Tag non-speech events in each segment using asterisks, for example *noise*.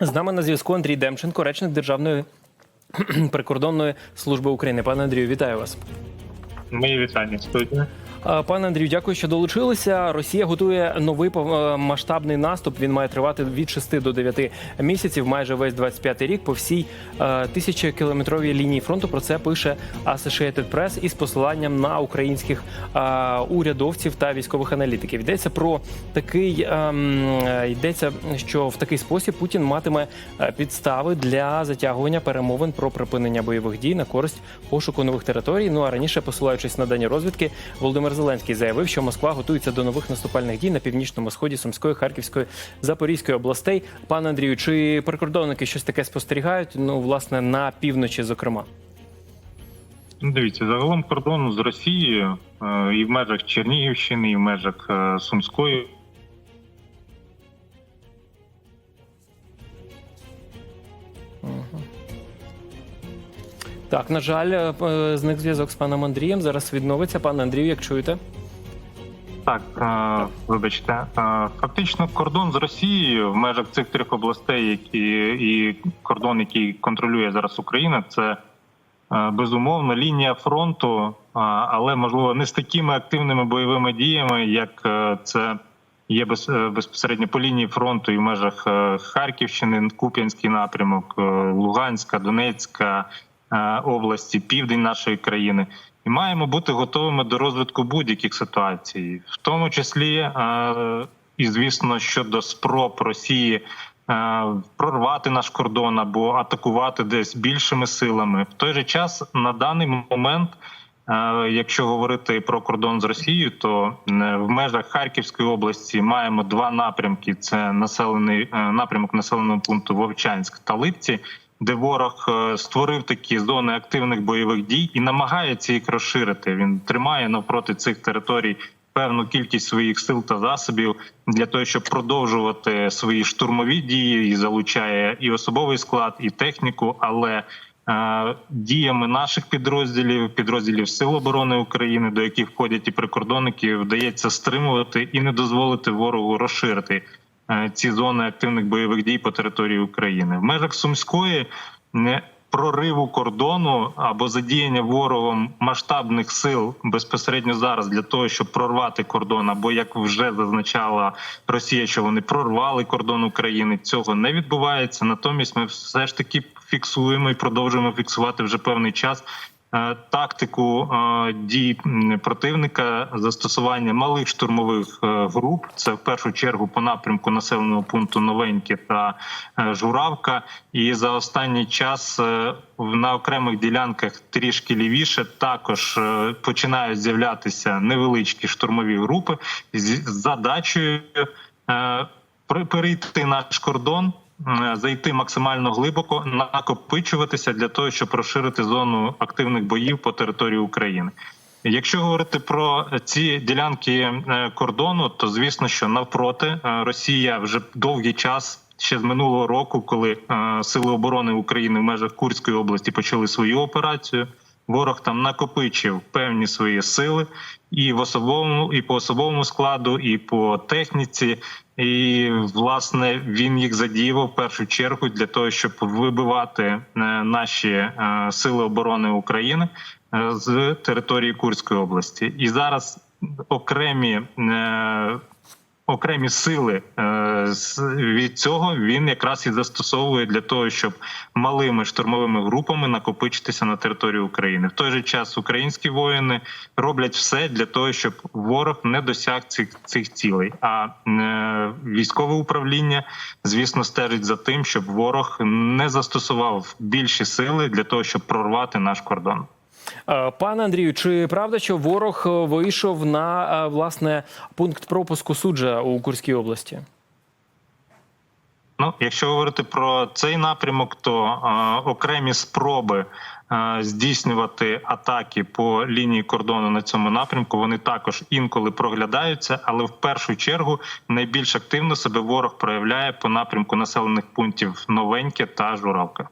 З нами на зв'язку Андрій Демченко, речник Державної *clears throat* прикордонної служби України. Пане Андрію, вітаю вас. Мої вітання студія. А, Пане Андрію, дякую, що долучилися. Росія готує новий е, масштабний наступ. Він має тривати від 6 до 9 місяців, майже весь 25 рік по всій е, тисячокілометровій лінії фронту. Про це пише Associated Press із посиланням на українських е, урядовців та військових аналітиків. Йдеться про такий ем, е, йдеться, що в такий спосіб Путін матиме е, підстави для затягування перемовин про припинення бойових дій на користь пошуку нових територій. Ну а раніше, посилаючись на дані розвідки, Володимир Зеленський заявив, що Москва готується до нових наступальних дій на північному сході Сумської, Харківської, Запорізької областей. Пане Андрію, чи прикордонники щось таке спостерігають? Ну, власне, на півночі, зокрема. Ну, Дивіться, загалом кордону з Росією е, і в межах Чернігівщини, і в межах е, Сумської. Так, на жаль, е, е, зник зв'язок з паном Андрієм. Зараз відновиться. Пане Андрію, як чуєте? Так, е, вибачте, фактично кордон з Росією в межах цих трьох областей, які і кордон, який контролює зараз Україна, це безумовно лінія фронту, але можливо не з такими активними бойовими діями, як це є без, безпосередньо по лінії фронту і в межах Харківщини, Куп'янський напрямок, Луганська, Донецька області, південь нашої країни. І маємо бути готовими до розвитку будь-яких ситуацій, в тому числі е, і звісно щодо спроб Росії е, прорвати наш кордон або атакувати десь більшими силами. В той же час на даний момент. Е, Якщо говорити про кордон з Росією, то е, в межах Харківської області маємо два напрямки: це населений е, напрямок населеного пункту Вовчанськ та Липці, де ворог е, створив такі зони активних бойових дій і намагається їх розширити. Він тримає навпроти цих територій певну кількість своїх сил та засобів для того, щоб продовжувати свої штурмові дії і залучає і особовий склад, і техніку, але е, Діями наших підрозділів, підрозділів Сил оборони України, до яких входять і прикордонники, вдається стримувати і не дозволити ворогу розширити ці зони активних бойових дій по території України. В межах Сумської не прориву кордону або задіяння ворогом масштабних сил безпосередньо зараз для того, щоб прорвати кордон, або як вже зазначала Росія, що вони прорвали кордон України. Цього не відбувається. Натомість ми все ж таки фіксуємо і продовжуємо фіксувати вже певний час. Е, Тактику е, дій противника застосування малих штурмових е, груп це в першу чергу по напрямку населеного пункту Новеньке та Журавка. І за останній час на окремих ділянках трішки лівіше також починають з'являтися невеличкі штурмові групи з задачею перейти наш кордон. Е, Зайти максимально глибоко, накопичуватися для того, щоб розширити зону активних боїв по території України. Якщо говорити про ці ділянки е, кордону, то звісно, що навпроти е, Росія вже довгий час. Ще з минулого року, коли сили оборони України в межах Курської області почали свою операцію, ворог там накопичив певні свої сили і в особовому, і по особовому складу, і по техніці. І власне він їх задіяв в першу чергу для того, щоб вибивати е, наші е, сили оборони України е, з території Курської області. І зараз окремі окремі сили е, від цього він якраз і застосовує для того, щоб малими штурмовими групами накопичитися на територію України. В той же час українські воїни роблять все для того, щоб ворог не досяг цих цих цілей. А е, військове управління, звісно, стежить за тим, щоб ворог не застосував більші сили для того, щоб прорвати наш кордон. Е, Пане Андрію, чи правда, що ворог е, вийшов на е, власне пункт пропуску суджа у Курській області? Ну, якщо говорити про цей напрямок, то е, окремі спроби е, здійснювати атаки по лінії кордону на цьому напрямку вони також інколи проглядаються, але в першу чергу найбільш активно себе ворог проявляє по напрямку населених пунктів Новеньке та Журавка.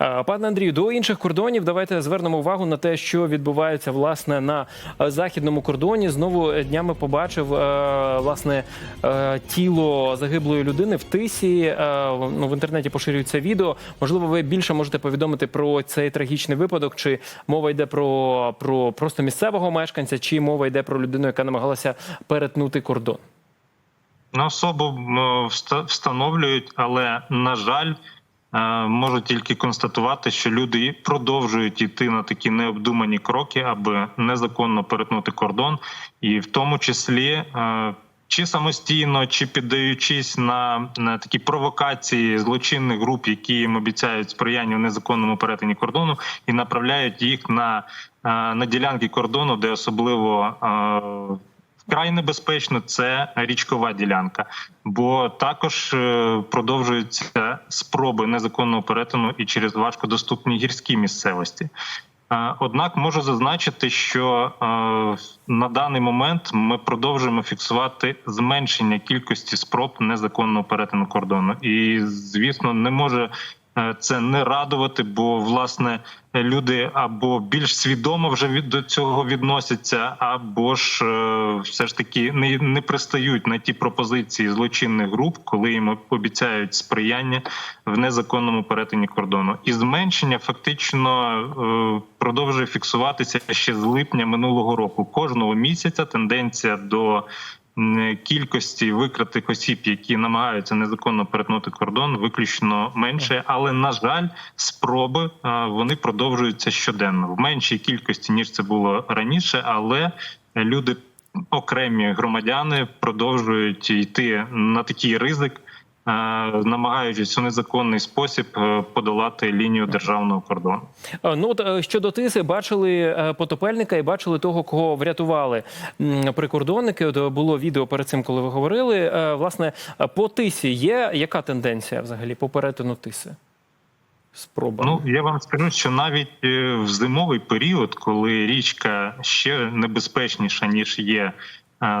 Е, Пане Андрію, до інших кордонів давайте звернемо увагу на те, що відбувається власне на західному кордоні. Знову днями побачив е, власне е, тіло загиблої людини в тисі. Ну в інтернеті поширюється відео. Можливо, ви більше можете повідомити про цей трагічний випадок, чи мова йде про, про просто місцевого мешканця, чи мова йде про людину, яка намагалася перетнути кордон. На особу встановлюють, але на жаль, можу тільки констатувати, що люди продовжують йти на такі необдумані кроки, аби незаконно перетнути кордон, і в тому числі. е, Чи самостійно, чи піддаючись на, на такі провокації злочинних груп, які їм обіцяють сприяння в незаконному перетині кордону, і направляють їх на, е, на ділянки кордону, де особливо е, Вкрай небезпечно це річкова ділянка, бо також е, продовжуються спроби незаконного перетину і через важкодоступні гірські місцевості. Е, Однак можу зазначити, що е, на даний момент ми продовжуємо фіксувати зменшення кількості спроб незаконного перетину кордону, і звісно, не може це не радувати, бо власне люди або більш свідомо вже від до цього відносяться, або ж е, все ж таки не, не пристають на ті пропозиції злочинних груп, коли їм обіцяють сприяння в незаконному перетині кордону. І зменшення фактично е, продовжує фіксуватися ще з липня минулого року. Кожного місяця тенденція до кількості викритих осіб, які намагаються незаконно перетнути кордон, виключно менше, але на жаль, спроби вони продовжуються щоденно в меншій кількості ніж це було раніше, але люди. Окремі громадяни продовжують йти на такий ризик, намагаючись у незаконний спосіб е, подолати лінію державного кордону. Е, Ну от е, щодо тиси, бачили е, потопельника і бачили того, кого врятували прикордонники. От е, було відео перед цим, коли ви говорили. Е, Власне, е, по тисі є яка тенденція взагалі по перетину тиси? Спроба. Ну я вам скажу, що навіть е, в зимовий період, коли річка ще небезпечніша ніж є е,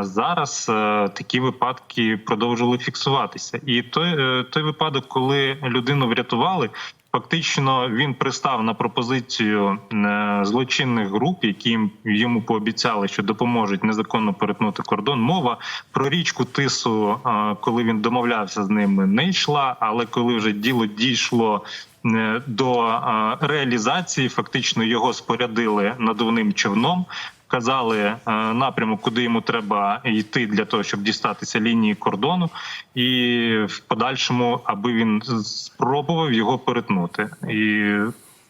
зараз, е, такі випадки продовжували фіксуватися. І той, е, той випадок, коли людину врятували. Фактично він пристав на пропозицію е, злочинних груп, які йому пообіцяли, що допоможуть незаконно перетнути кордон. Мова про річку Тису, коли він домовлявся з ними, не йшла. Але коли вже діло дійшло до реалізації, фактично його спорядили надувним човном. Вказали е, напрямок, куди йому треба йти для того, щоб дістатися лінії кордону, і в подальшому, аби він спробував його перетнути. І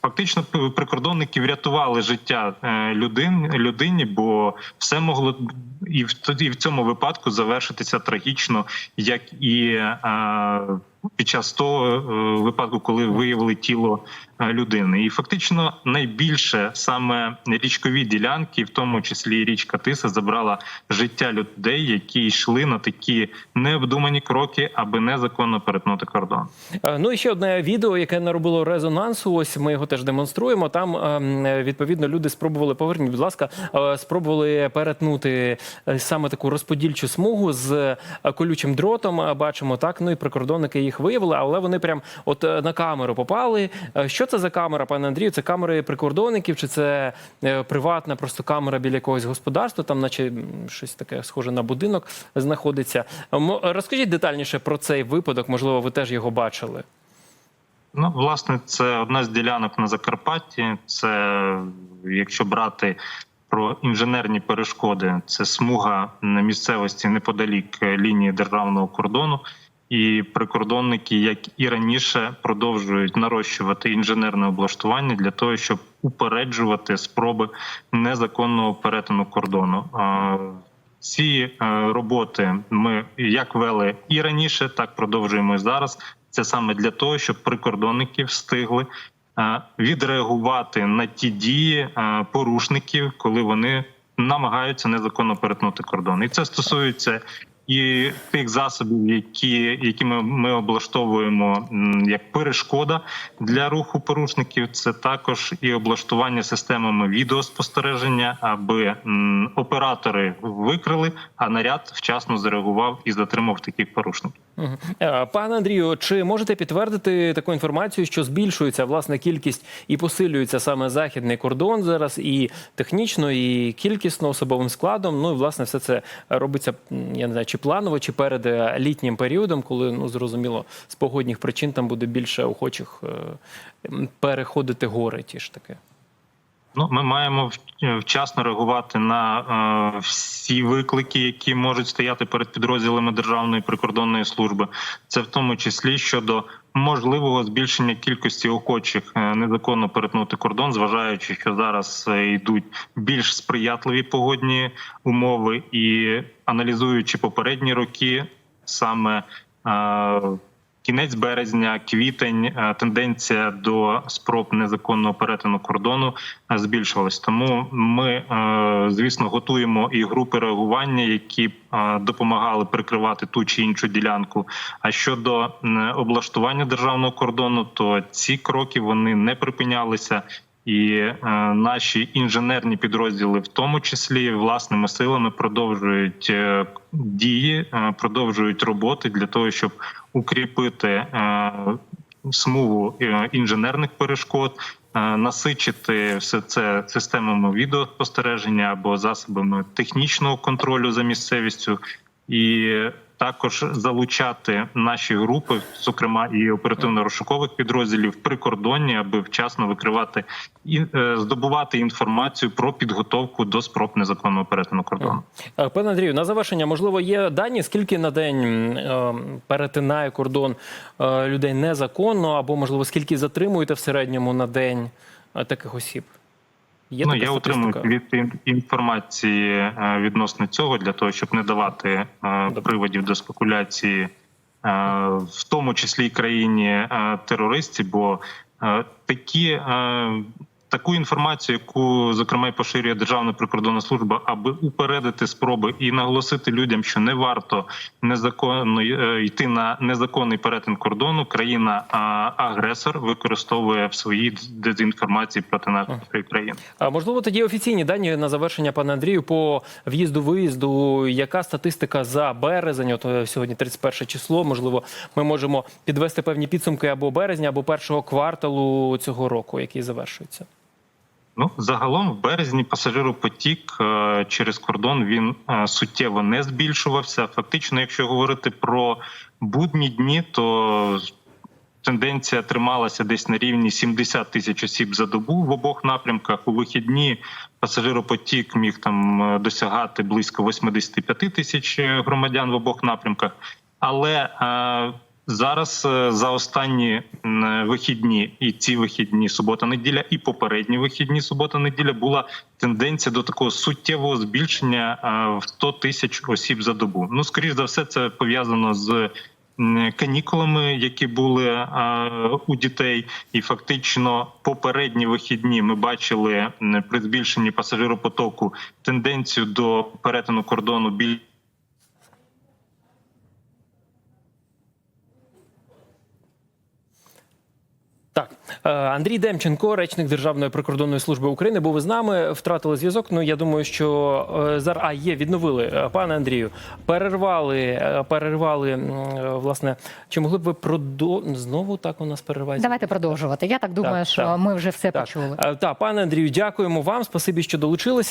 фактично прикордонники врятували життя е, людин, людині, бо все могло і в тоді в цьому випадку завершитися трагічно, як і е, під час того е, випадку, коли виявили тіло е, людини. І фактично найбільше саме річкові ділянки, в тому числі річка Тиса, забрала життя людей, які йшли на такі необдумані кроки, аби незаконно перетнути кордон. Е, Ну і ще одне відео, яке наробило резонансу. Ось ми його теж демонструємо. Там ем, відповідно люди спробували поверніть, будь ласка, спробували перетнути саме таку розподільчу смугу з колючим дротом. Бачимо так. Ну і прикордонники їх виявили, але вони прям от е, на камеру попали. Е, Що це за камера, пане Андрію? Це камери прикордонників, чи це е, приватна просто камера біля якогось господарства? Там, наче щось таке схоже на будинок, знаходиться. Розкажіть детальніше про цей випадок. Можливо, ви теж його бачили. Ну, власне, це одна з ділянок на Закарпатті. Це якщо брати про інженерні перешкоди, це смуга на місцевості неподалік лінії державного кордону. І прикордонники, як і раніше, продовжують нарощувати інженерне облаштування для того, щоб упереджувати спроби незаконного перетину кордону. Ці е, роботи ми як вели і раніше, так продовжуємо і зараз. Це саме для того, щоб прикордонники встигли е, відреагувати на ті дії е, порушників, коли вони намагаються незаконно перетнути кордон. І це стосується і тих засобів, які, які ми, облаштовуємо як перешкода для руху порушників, це також і облаштування системами відеоспостереження, аби оператори викрили, а наряд вчасно зареагував і затримав таких порушників. Е, Пане Андрію, чи можете підтвердити таку інформацію, що збільшується власне кількість і посилюється саме західний кордон зараз, і технічно, і кількісно особовим складом? Ну і власне все це робиться я не знаю, чи планово, чи перед е, літнім періодом, коли ну зрозуміло з погодних причин там буде більше охочих е, переходити гори, ті ж таки. Ну, ми маємо вчасно реагувати на е, всі виклики, які можуть стояти перед підрозділами Державної прикордонної служби. Це в тому числі щодо можливого збільшення кількості охочих е, незаконно перетнути кордон, зважаючи, що зараз е, йдуть більш сприятливі погодні умови, і аналізуючи попередні роки, саме е, Кінець березня, квітень, е, тенденція до спроб незаконного перетину кордону е, збільшилась. Тому ми, е, звісно, готуємо і групи реагування, які допомагали прикривати ту чи іншу ділянку. А щодо облаштування державного кордону, то ці кроки вони не припинялися. І е, наші інженерні підрозділи, в тому числі власними силами, продовжують е, дії, е, продовжують роботи для того, щоб укріпити е, смугу е, інженерних перешкод, е, насичити все це системами відеоспостереження або засобами технічного контролю за місцевістю, і також залучати наші групи, зокрема і оперативно-розшукових підрозділів прикордонні, аби вчасно викривати і е, здобувати інформацію про підготовку до спроб незаконного перетину кордону. Е, Пане Андрію, на завершення, можливо, є дані, скільки на день е, перетинає кордон людей незаконно, або можливо, скільки затримуєте в середньому на день таких осіб? Є ну я отримую від інформації е, відносно цього для того, щоб не давати е, Добре. приводів до спекуляції, е, в тому числі і країні терористів, бо такі. Таку інформацію, яку зокрема і поширює Державна прикордонна служба, аби упередити спроби і наголосити людям, що не варто незаконно е, йти на незаконний перетин кордону. Країна агресор використовує в своїй дезінформації проти нашої країни. А можливо, тоді офіційні дані на завершення, пане Андрію, по в'їзду виїзду. Яка статистика за березень? От е, сьогодні 31 число. Можливо, ми можемо підвести певні підсумки або березня, або першого кварталу цього року, який завершується. Ну загалом в березні пасажиропотік е, через кордон він е, суттєво не збільшувався. Фактично, якщо говорити про будні дні, то тенденція трималася десь на рівні 70 тисяч осіб за добу в обох напрямках. У вихідні пасажиропотік міг там е, досягати близько 85 тисяч громадян в обох напрямках. Але зараз е, за останні вихідні і ці вихідні субота-неділя, і попередні вихідні субота-неділя була тенденція до такого суттєвого збільшення е, в 100 тисяч осіб за добу. Ну скоріш за все, це пов'язано з канікулами, які були е, у дітей, і фактично попередні вихідні ми бачили при збільшенні пасажиропотоку тенденцію до перетину кордону біль. Так, Е, Андрій Демченко, речник Державної прикордонної служби України, був із нами. Втратили зв'язок. Ну я думаю, що е, зараз а є, відновили Е, пане Андрію. Перервали, е, перервали е, власне. Чи могли б ви продо знову так у нас перервається? Давайте продовжувати. Я так думаю, Так, що так. ми вже все Так, почули. Е, Так, пане Андрію, дякуємо вам. Спасибі, що долучилися.